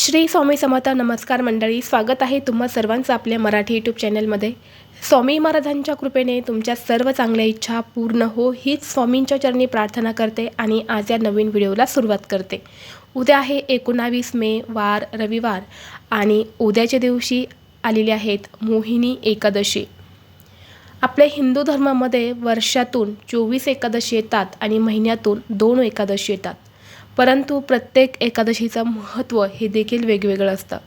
श्री स्वामी समर्थ नमस्कार मंडळी स्वागत आहे तुम्हा सर्वांचं आपल्या मराठी यूट्यूब चॅनलमध्ये. स्वामी महाराजांच्या कृपेने तुमच्या सर्व चांगल्या इच्छा पूर्ण हो हीच स्वामींच्या चरणी प्रार्थना करते आणि आज या नवीन व्हिडिओला सुरुवात करते. उद्या आहे एकोणावीस मे वार रविवार आणि उद्याच्या दिवशी आलेले आहेत मोहिनी एकादशी. आपल्या हिंदू धर्मामध्ये वर्षातून चोवीस एकादशी येतात आणि महिन्यातून दोन एकादशी येतात. परंतु प्रत्येक एकादशीचं महत्त्व हे देखील वेगवेगळं असतं.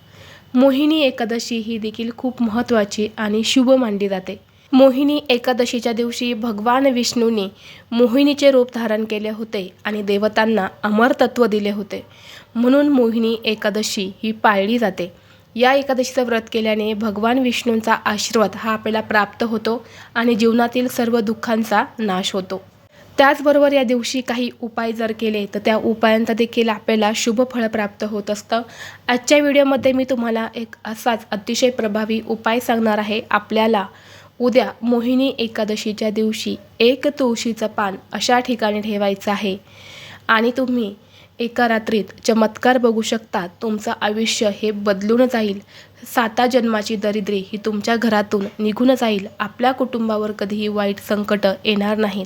मोहिनी एकादशी ही देखील खूप महत्त्वाची आणि शुभ मानली जाते. मोहिनी एकादशीच्या दिवशी भगवान विष्णूने मोहिनीचे रूप धारण केले होते आणि देवतांना अमरतत्व दिले होते. म्हणून मोहिनी एकादशी ही पाळली जाते. या एकादशीचं व्रत केल्याने भगवान विष्णूंचा आशीर्वाद हा आपल्याला प्राप्त होतो आणि जीवनातील सर्व दुःखांचा नाश होतो. त्याचबरोबर या दिवशी काही उपाय जर केले तर त्या उपायांचा देखील आपल्याला शुभ फळ प्राप्त होत असतं. आजच्या व्हिडिओमध्ये मी तुम्हाला एक असाच अतिशय प्रभावी उपाय सांगणार आहे. आपल्याला उद्या मोहिनी एकादशीच्या दिवशी एक तुळशीचं पान अशा ठिकाणी ठेवायचं आहे. आणि तुम्ही एका रात्रीत चमत्कार बघू शकता तुमचं आयुष्य हे बदलून जाईल. साता जन्माची दरिद्री ही तुमच्या घरातून निघून जाईल. आपल्या कुटुंबावर कधीही वाईट संकट येणार नाहीत.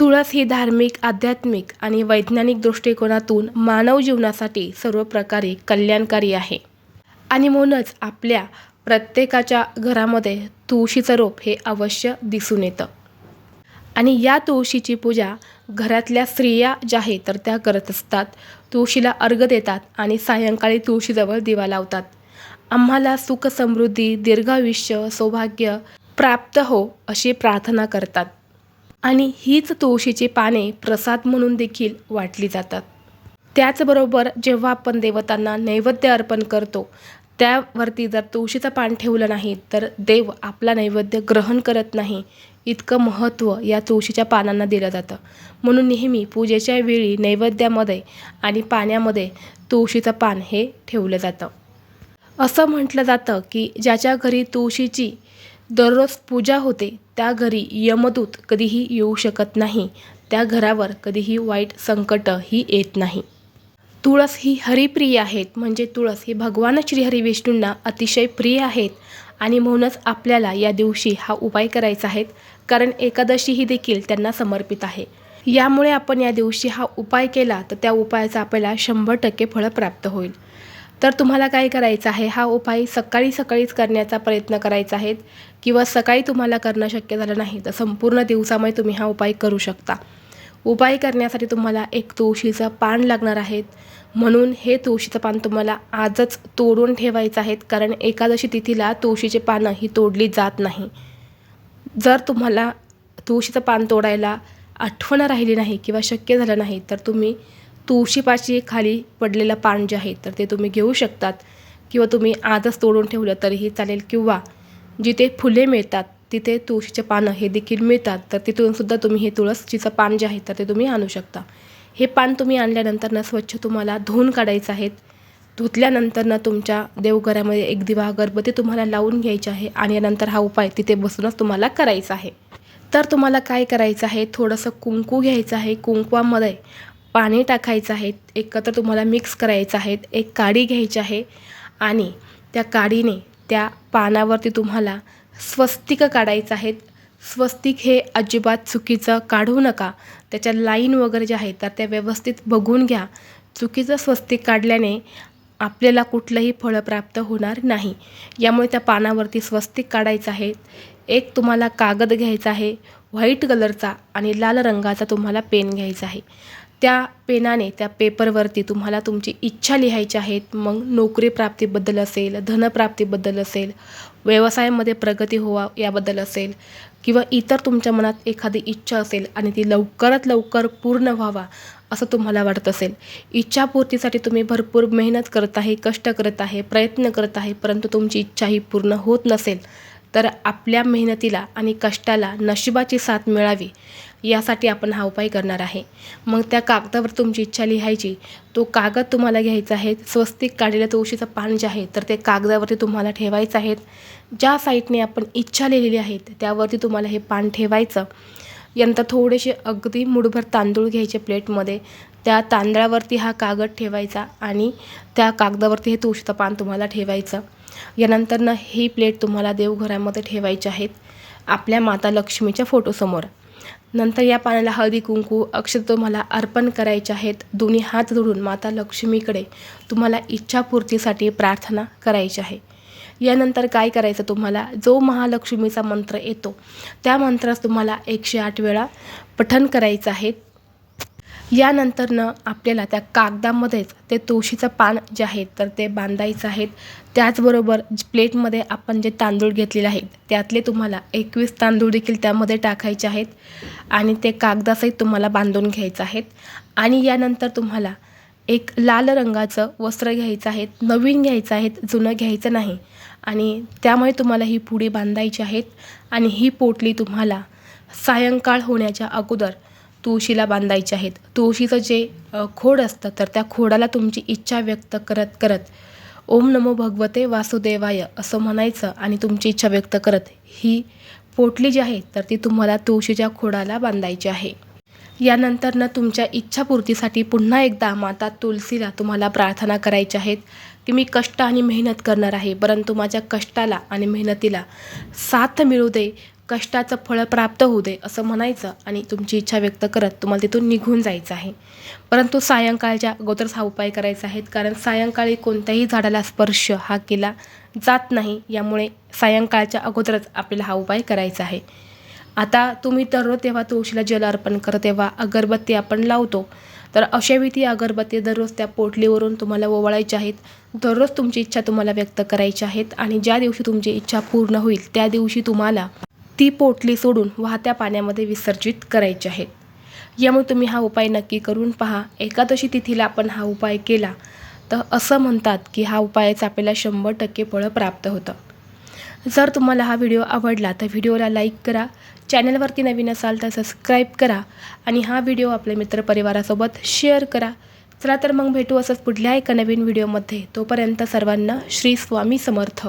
तुळस ही धार्मिक आध्यात्मिक आणि वैज्ञानिक दृष्टिकोनातून मानव जीवनासाठी सर्व प्रकारे कल्याणकारी आहे. आणि म्हणूनच आपल्या प्रत्येकाच्या घरामध्ये तुळशीचं रोप हे अवश्य दिसून येतं. आणि या तुळशीची पूजा घरातल्या स्त्रिया ज्या आहेत तर त्या करत असतात. तुळशीला अर्घ देतात आणि सायंकाळी तुळशीजवळ दिवा लावतात. आम्हाला सुख समृद्धी दीर्घायुष्य सौभाग्य प्राप्त हो अशी प्रार्थना करतात. आणि हीच तुळशीची पाने प्रसाद म्हणून देखील वाटली जातात. त्याचबरोबर जेव्हा आपण देवतांना नैवेद्य अर्पण करतो त्यावरती जर तुळशीचं पान ठेवलं नाही तर देव आपला नैवेद्य ग्रहण करत नाही. इतकं महत्त्व या तुळशीच्या पानांना दिलं जातं. म्हणून नेहमी पूजेच्या वेळी नैवेद्यामध्ये आणि पाण्यामध्ये तुळशीचं पान हे ठेवलं जातं. असं म्हटलं जातं की ज्याच्या घरी तुळशीची दररोज पूजा होते त्या घरी यमदूत कधीही येऊ शकत नाही. त्या घरावर कधीही वाईट संकट ही येत नाही. तुळस ही हरिप्रिय आहेत म्हणजे तुळस ही भगवान श्रीहरी विष्णूंना अतिशय प्रिय आहेत आणि म्हणूनच आपल्याला या दिवशी हा उपाय करायचा आहे कारण एकादशी ही देखील त्यांना समर्पित आहे. यामुळे आपण या दिवशी हा उपाय केला तर त्या उपायाचा आपल्याला शंभर टक्के फळं प्राप्त होईल. तर तुम्हाला काय करायचं आहे? हा उपाय सकाळी सकाळीच करण्याचा प्रयत्न करायचा आहे किंवा सकाळी तुम्हाला करणं शक्य झालं नाही तर संपूर्ण दिवसामुळे तुम्ही हा उपाय करू शकता. उपाय करण्यासाठी तुम्हाला एक तुळशीचं पान लागणार आहेत म्हणून हे तुळशीचं पान तुम्हाला आजच तोडून ठेवायचं आहेत कारण एकादशी तिथीला तुळशीचे पानं ही तोडली जात नाही. जर तुम्हाला तुळशीचं पान तोडायला आठवण राहिली नाही किंवा शक्य झालं नाही तर तुम्ही तुळशीपाशी खाली पडलेलं पान जे आहे तर ते तुम्ही घेऊ शकतात. किंवा तुम्ही आजच तोडून ठेवलं तरीही चालेल. किंवा जिथे फुले मिळतात तिथे तुळशीचे पानं हे देखील मिळतात. तर तिथूनसुद्धा तुम्ही हे तुळशीचं पान जे आहे तर ते तुम्ही आणू शकता. हे पान तुम्ही आणल्यानंतर ना स्वच्छ तुम्हाला धुवून काढायचं आहेत धुतल्यानंतर ना तुमच्या देवघरामध्ये एक दिवा अगरबत्ती तुम्हाला लावून घ्यायची आहे आणि यानंतर हा उपाय तिथे बसूनच तुम्हाला करायचा आहे. तर तुम्हाला काय करायचं आहे? थोडंसं कुंकू घ्यायचं आहे. कुंकवामध्ये पाणी टाकायचं आहे एकत्र तुम्हाला मिक्स करायचं आहे एक काडी घ्यायची आहे आणि त्या काडीने त्या पानावरती तुम्हाला स्वस्तिक काढायचं आहेत स्वस्तिक हे अजिबात चुकीचं काढू नका. त्याच्या लाईन वगैरे ज्या आहेत तर त्या व्यवस्थित बघून घ्या. चुकीचं स्वस्तिक काढल्याने आपल्याला कुठलंही फळं प्राप्त होणार नाही. यामुळे त्या पानावरती स्वस्तिक काढायचं आहे. एक तुम्हाला कागद घ्यायचा आहे व्हाईट कलरचा आणि लाल रंगाचा तुम्हाला पेन घ्यायचा आहे. त्या पेनाने त्या पेपरवरती तुम्हाला तुमची इच्छा लिहायची आहेत मग नोकरी प्राप्तीबद्दल असेल धनप्राप्तीबद्दल असेल व्यवसायामध्ये प्रगती होवा याबद्दल असेल किंवा इतर तुमच्या मनात एखादी इच्छा असेल आणि ती लवकरात लवकर पूर्ण व्हावा असं तुम्हाला वाटत असेल. इच्छापूर्तीसाठी तुम्ही भरपूर मेहनत करत आहे कष्ट करत आहे प्रयत्न करत आहे परंतु तुमची इच्छा ही पूर्ण होत नसेल तर आपल्या मेहनतीला आणि कष्टाला नशिबाची साथ मिळावी. यासाठी आपण हा उपाय करणार आहे. मग त्या कागदावर तुमची इच्छा लिहायची. तो कागद तुम्हाला घ्यायचा आहे. स्वस्तिक काढलेलं तुळशीचं पान जे आहे तर ते कागदावरती तुम्हाला ठेवायचं आहे. ज्या साईडने आपण इच्छा लिहिलेली आहेत त्यावरती तुम्हाला हे पान ठेवायचं. यानंतर थोडेसे अगदी मुठभर तांदूळ घ्यायचे प्लेटमध्ये. त्या तांदळावरती हा कागद ठेवायचा आणि त्या कागदावरती हे तुळशीचं पान तुम्हाला ठेवायचं. यानंतरनं ही प्लेट तुम्हाला देवघरामध्ये ठेवायची आहेत. आपल्या माता लक्ष्मीच्या फोटोसमोर. नंतर या पाण्याला हळदी कुंकू अक्षर तुम्हाला अर्पण करायचे आहेत. दोन्ही हात जोडून माता लक्ष्मीकडे तुम्हाला इच्छापूर्तीसाठी प्रार्थना करायची आहे. यानंतर काय करायचं तुम्हाला? जो महालक्ष्मीचा मंत्र येतो त्या मंत्रास तुम्हाला एकशे आठ वेळा पठन करायचं आहे. यानंतरनं आपल्याला त्या कागदामध्येच ते तुळशीचं पान जे आहे तर ते बांधायचं आहेत त्याचबरोबर प्लेटमध्ये आपण जे तांदूळ घेतलेले आहेत त्यातले तुम्हाला एकवीस तांदूळ देखील त्यामध्ये टाकायचे आहेत आणि ते कागदासहित तुम्हाला बांधून घ्यायचं आहेत. आणि यानंतर तुम्हाला एक लाल रंगाचं वस्त्र घ्यायचं आहे नवीन घ्यायचं आहे जुनं घ्यायचं नाही. आणि त्यामुळे तुम्हाला ही पुडी बांधायची आहेत आणि ही पोटली तुम्हाला सायंकाळ होण्याच्या अगोदर तुळशीला बांधायचे आहेत. तुळशीचं जे खोड असतं तर त्या खोडाला तुमची इच्छा व्यक्त करत करत ओम नमो भगवते वासुदेवाय असं म्हणायचं आणि तुमची इच्छा व्यक्त करत ही पोटली जी आहे तर ती तुम्हाला तुळशीच्या खोडाला बांधायची आहे. यानंतरनं तुमच्या इच्छापूर्तीसाठी पुन्हा एकदा माता तुलसीला तुम्हाला प्रार्थना करायची आहेत की मी कष्ट आणि मेहनत करणार आहे परंतु माझ्या कष्टाला आणि मेहनतीला साथ मिळू दे कष्टाचं फळ प्राप्त होऊ दे असं म्हणायचं आणि तुमची इच्छा व्यक्त करत तुम्हाला तिथून निघून जायचं आहे. परंतु सायंकाळच्या अगोदरच हा उपाय करायचा आहे कारण सायंकाळी कोणत्याही झाडाला स्पर्श हा केला जात नाही यामुळे सायंकाळच्या अगोदरच आपल्याला हा उपाय करायचा आहे. आता तुम्ही दररोज तेव्हा तुळशीला जल अर्पण करत तेव्हा अगरबत्ती आपण लावतो. तर अशावेळी ती अगरबत्ती दररोज त्या पोटलीवरून तुम्हाला ओवाळायच्या आहेत. दररोज तुमची इच्छा तुम्हाला व्यक्त करायची आहेत आणि ज्या दिवशी तुमची इच्छा पूर्ण होईल त्या दिवशी तुम्हाला ती पोटली सोडून वाहत्या पाण्यामध्ये विसर्जित करायची आहेत. यामुळे तुम्ही हा उपाय नक्की करून पहा. एकादशी तिथीला आपण हा उपाय केला तर असं म्हणतात की हा उपायच आपल्याला शंभर टक्के फळं प्राप्त होतं. जर तुम्हाला हा व्हिडिओ आवडला तर व्हिडिओला लाईक करा चॅनलवरती नवीन असाल तर सबस्क्राईब करा आणि हा व्हिडिओ आपल्या मित्रपरिवारासोबत शेअर करा. चला तर मग भेटू असंच पुढल्या एका नवीन व्हिडिओमध्ये. तोपर्यंत सर्वांना श्री स्वामी समर्थ.